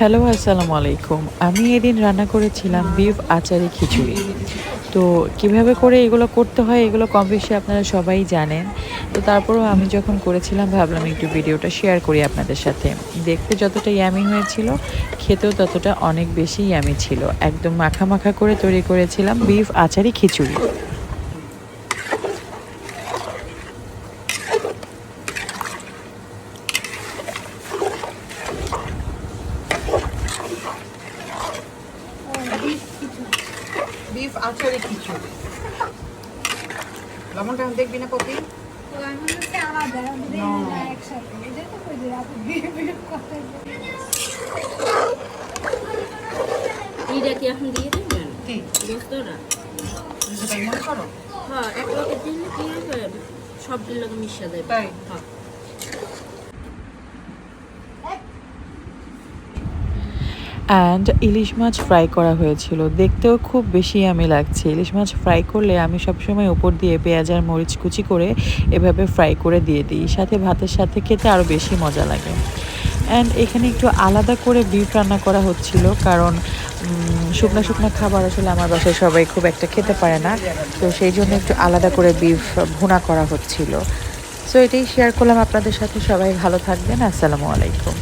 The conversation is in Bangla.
হ্যালো আসসালামু আলাইকুম। আমি এদিন রান্না করেছিলাম বিফ, আচারি খিচুড়ি। তো কীভাবে করে এগুলো করতে হয়, এগুলো কম বেশি আপনারা সবাই জানেন। তো তারপরেও আমি যখন করেছিলাম, ভাবলাম একটু ভিডিওটা শেয়ার করি আপনাদের সাথে। দেখতে যতটা ইয়ামি হয়েছিল, খেতেও ততটা অনেক বেশি ইয়ামি ছিল। একদম মাখা মাখা করে তৈরি করেছিলাম বিফ, আচারি খিচুড়ি। বিফ আচারে খিচুড়ি। লবণটা এখন দেখবি না কপি এইটা কি এখন দিয়ে দেবেন কি? দোস্তরা? বুঝতে পারি মনে করো? হ্যাঁ এক লোকে দিলে কি হবে সবটির লোকে মিশা দেবে হ্যাঁ। অ্যান্ড ইলিশ মাছ ফ্রাই করা হয়েছিল। দেখতেও খুব বেশি আমি লাগছে। ইলিশ মাছ ফ্রাই করলে আমি সবসময় উপর দিয়ে পেঁয়াজ আর মরিচ কুচি করে এভাবে ফ্রাই করে দিয়ে দিই। সাথে ভাতের সাথে খেতে আরও বেশি মজা লাগে। অ্যান্ড এখানে একটু আলাদা করে বিফ রান্না করা হচ্ছিল কারণ শুকনা শুকনা খাবার আসলে আমার বাসায় সবাই খুব একটা খেতে পারে না। তো সেই জন্য একটু আলাদা করে বিফ ভুনা করা হচ্ছিল। সো এটাই শেয়ার করলাম আপনাদের সাথে। সবাই ভালো থাকবেন। আসসালামু আলাইকুম।